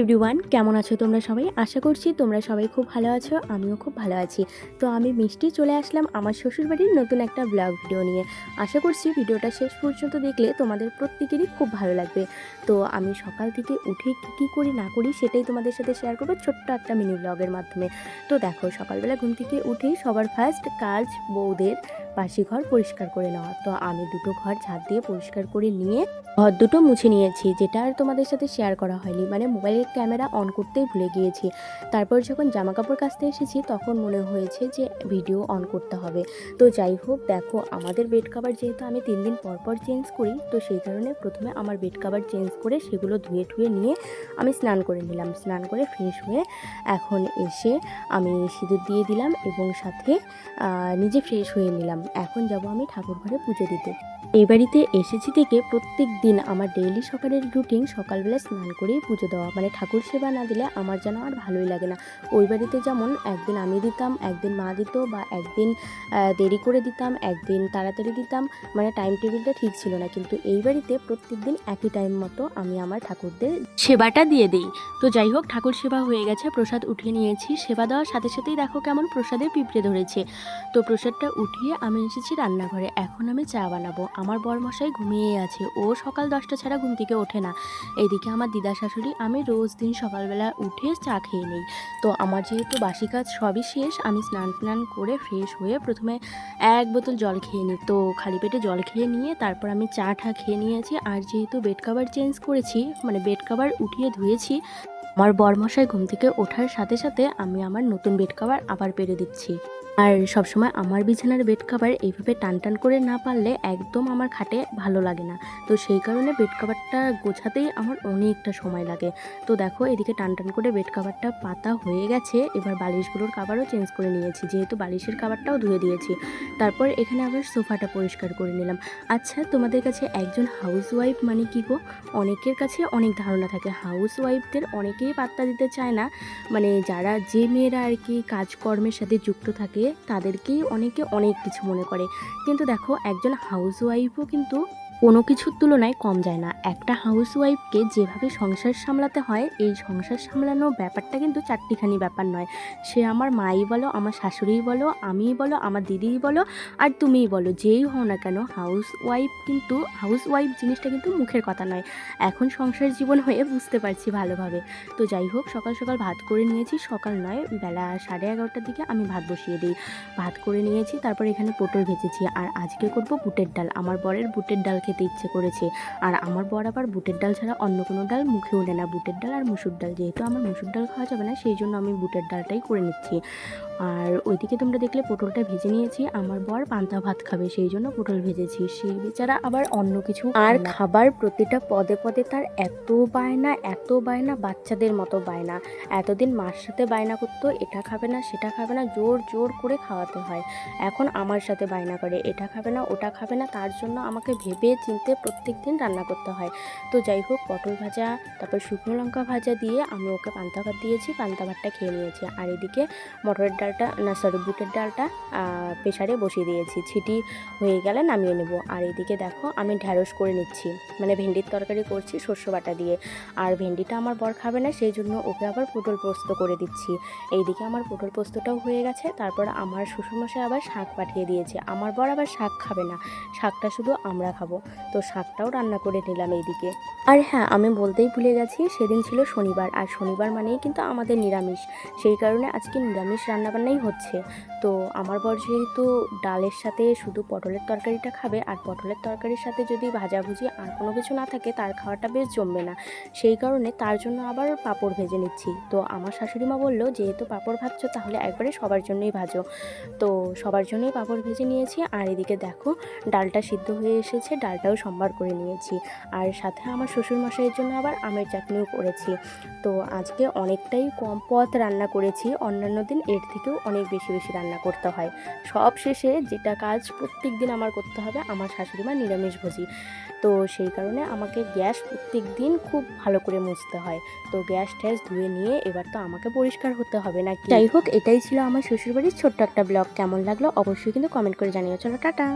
Everyone কেমন আছো তোমরা সবাই? আশা করছি তোমরা সবাই খুব ভালো আছো, আমিও খুব ভালো আছি। তো আমি মিষ্টি চলে আসলাম আমার শ্বশুরবাড়ির নতুন একটা ব্লগ ভিডিও নিয়ে। আশা করছি ভিডিওটা শেষ পর্যন্ত দেখলে তোমাদের প্রত্যেকেরই খুব ভালো লাগবে। তো আমি সকাল থেকে উঠে কী কী করি না করি সেটাই তোমাদের সাথে শেয়ার করব ছোট্ট একটা মিনি ব্লগের মাধ্যমে। তো দেখো, সকালবেলা ঘুম থেকে উঠেই সবার ফার্স্ট কাজ বউদের বাসি ঘর পরিষ্কার করে নেওয়া। তো আমি দুটো ঘর ঝাড় দিয়ে পরিষ্কার করে নিয়ে ঘর দুটো মুছে নিয়েছি, যেটা আর তোমাদের সাথে শেয়ার করা হয়নি। মানে মোবাইলের ক্যামেরা অন করতেই ভুলে গিয়েছি। তারপর যখন জামা কাপড় কাচতে এসেছি, তখন মনে হয়েছে যে ভিডিও অন করতে হবে। তো যাই হোক, দেখো, আমাদের বেড কাভার যেহেতু আমি তিন দিন পর পর চেঞ্জ করি, তো সেই কারণে প্রথমে আমার বেড কাভার চেঞ্জ করে সেগুলো ধুয়ে ঠুয়ে নিয়ে আমি স্নান করে নিলাম। স্নান করে ফ্রেশ হয়ে এখন এসে আমি সিঁদুর দিয়ে দিলাম এবং সাথে নিজে ফ্রেশ হয়ে নিলাম। এখন যাব আমি ঠাকুর ঘরে পুজো দিতে। এই বাড়িতে এসেছি থেকে প্রত্যেক দিন আমার ডেইলি সকালের রুটিন সকালবেলা স্নান করেই পুজো দেওয়া। মানে ঠাকুর সেবা না দিলে আমার যেন আর ভালোই লাগে না। ওই বাড়িতে যেমন একদিন আমি দিতাম, একদিন মা দিত বা একদিন দেরি করে দিতাম, একদিন তাড়াতাড়ি দিতাম মানে টাইম টেবিলটা ঠিক ছিল না। কিন্তু এই বাড়িতে প্রত্যেক দিন একই টাইম মতো আমি আমার ঠাকুরদের সেবাটা দিয়ে দিই। তো যাই হোক, ঠাকুর সেবা হয়ে গেছে, প্রসাদ উঠিয়ে নিয়েছি। সেবা দেওয়ার সাথে সাথেই দেখো কেমন প্রসাদের পিঁপড়ে ধরেছে। তো প্রসাদটা উঠিয়ে আমি এসেছি রান্নাঘরে। এখন আমি চা বানাবো। আমার বরমশাই ঘুমিয়ে আছে। ও সকাল দশটা ছাড়া ঘুম থেকে ওঠে না। এদিকে আমার দিদা শাশুড়ি, আমি রোজ দিন সকালবেলা উঠে চা খেয়ে নিই। তো আমার যেহেতু বাসি কাজ সবই শেষ, আমি স্নান টান করে ফ্রেশ হয়ে প্রথমে এক বোতল জল খেয়ে নিই তো খালি পেটে জল খেয়ে নিয়ে তারপর আমি চা ঠা খেয়ে নিয়েছি। আর যেহেতু বেড কাভার চেঞ্জ করেছি মানে বেড কাভার উঠিয়ে ধুয়েছি, আমার বরমশাই ঘুম থেকে ওঠার সাথে সাথে আমি আমার নতুন বেড কাভার আবার পেরে দিচ্ছি। আর সবসময় আমার বিছানার বেড কাভার এইভাবে টান টান করে না পারলে একদম আমার খাটে ভালো লাগে না। তো সেই কারণে বেড কাভারটা গোছাতেই আমার অনেকটা সময় লাগে। তো দেখো, এদিকে টান টান করে বেড কাভারটা পাতা হয়ে গেছে। এবার বালিশগুলোর কাভারও চেঞ্জ করে নিয়েছি। যেহেতু বালিশের কাভারটাও ধুয়ে দিয়েছি। তারপর এখানে আবার সোফাটা পরিষ্কার করে নিলাম। আচ্ছা তোমাদের কাছে একজন হাউস ওয়াইফ মানে কি গো? অনেকের কাছে অনেক ধারণা থাকে। হাউস ওয়াইফদের অনেকেই পাত্তা দিতে চায় না। মানে যারা যে মেয়েরা আর কি কাজকর্মের সাথে যুক্ত থাকে তাদেরকেই অনেকে অনেক কিছু মনে করে। কিন্তু দেখো একজন হাউস ওয়াইফও কিন্তু কোনো কিছুর তুলনায় কম যায় না। একটা হাউস ওয়াইফকে যেভাবে সংসার সামলাতে হয়, এই সংসার সামলানো ব্যাপারটা কিন্তু চারটিখানি ব্যাপার নয়। সে আমার মাই বলো, আমার শাশুড়িই বলো আমিই বলো, আমার দিদিই বলো, আর তুমিই বলো, যেই হও না কেন হাউস ওয়াইফ কিন্তু হাউস ওয়াইফ জিনিসটা কিন্তু মুখের কথা নয়। এখন সংসার জীবন হয়ে বুঝতে পারছি ভালোভাবে। তো যাই হোক, সকাল সকাল ভাত করে নিয়েছি, সকাল নয়, বেলা সাড়ে এগারোটার দিকে আমি ভাত বসিয়ে দিই। ভাত করে নিয়েছি, তারপর এখানে পটল ভেজেছি, আর আজকে করব বুটের ডাল। আমার বরের বুটের ডাল খেতে ইচ্ছে করেছে। আর আমার বর আবার বুটের ডাল ছাড়া অন্য কোনো ডাল মুখে ওঠে না। বুটের ডাল আর মুসুর ডাল, যেহেতু আমার মুসুর ডাল খাওয়া যাবে না, সেই জন্য আমি বুটের ডালটাই করে নিচ্ছি। আর ওইদিকে তোমরা দেখলে পটলটা ভেজে নিয়েছি। আমার বর পান্তা ভাত খাবে সেই জন্য পটল ভেজেছি। সেই বেচারা আবার অন্য কিছু আর খাবার প্রতিটা পদে পদে তার এত বায়না এত বায়না বাচ্চাদের মতো বায়না। এতদিন মার সাথে বায়না করতো এটা খাবে না সেটা খাবে না জোর জোর করে খাওয়াতে হয়। এখন আমার সাথে বায়না করে এটা খাবে না ওটা খাবে না তার জন্য আমাকে ভেবে চিনতে প্রত্যেক দিন রান্না করতে হয়। তো যাই হোক পটল ভাজা তারপর শুকনো লঙ্কা ভাজা দিয়ে আমি ওকে পান্তা ভাত দিয়েছি পান্তা ভাতটা খেয়ে নিয়েছি। আর এদিকে মটরের ডালটা, না সরি বুটের ডালটা প্রেশারে বসিয়ে দিয়েছি। ছিটি হয়ে গেলে নামিয়ে নেব। আর এদিকে দেখো, আমি ঢ্যাঁড়স করে নিচ্ছি। মানে ভেন্ডির তরকারি করছি শস্য বাটা দিয়ে। আর ভেন্ডিটা আমার বর খাবে না, সেই জন্য ওকে আবার পটল পোস্ত করে দিচ্ছি। এইদিকে আমার পটল পোস্তটাও হয়ে গেছে। তারপর আমার শ্বশুরমশাই আবার শাক পাঠিয়ে দিয়েছে। আমার বর আবার শাক খাবে না। শাকটা শুধু আমরা খাব। তো শাকটাও রান্না করে নিলাম এইদিকে। আর হ্যাঁ আমি বলতেই ভুলে গেছি, সেদিন ছিল শনিবার। আর শনিবার মানেই কিন্তু আমাদের নিরামিষ। সেই কারণে আজকে নিরামিষ রান্নাবান্নাই হচ্ছে। তো আমার বর যেহেতু ডালের সাথে শুধু পটলের তরকারিটা খাবে আর পটলের তরকারির সাথে যদি ভাজাভুজি আর কোনো কিছু না থাকে তার খাওয়াটা বেশ জমবে না। সেই কারণে তার জন্য আবার পাঁপড় ভেজে নিচ্ছি। তো আমার শাশুড়ি মা বলল, যেহেতু পাঁপড় ভাজছো তাহলে একবারে সবার জন্যই ভাজো। তো সবার জন্যই পাঁপড় ভেজে নিয়েছি আর এদিকে দেখো ডালটা সিদ্ধ হয়ে এসেছে, ডালটাও সম্বার করে নিয়েছি। আর সাথে আমার শ্বশুরমশাইয়ের জন্য আবার আমের চাটনিও করেছি। তো আজকে অনেকটাই কম পথ রান্না করেছি, অন্যান্য দিন এর থেকেও অনেক বেশি বেশি রান্না করতে হয়। সব শেষে যেটা কাজ প্রত্যেক দিন আমার করতে হবে আমার শাশুড়ি মা নিরামিষভোজী তো সেই কারণে আমাকে গ্যাস প্রত্যেক দিন খুব ভালো করে মুছতে হয়। তো গ্যাস ট্যাস ধুয়ে নিয়ে এবার তো আমাকে পরিষ্কার হতে হবে না যাই হোক, এটাই ছিল আমার শ্বশুরবাড়ির ছোট্ট একটা ব্লগ। কেমন লাগল অবশ্যই কিন্তু কমেন্ট করে জানিয়ে চলো, টাটা!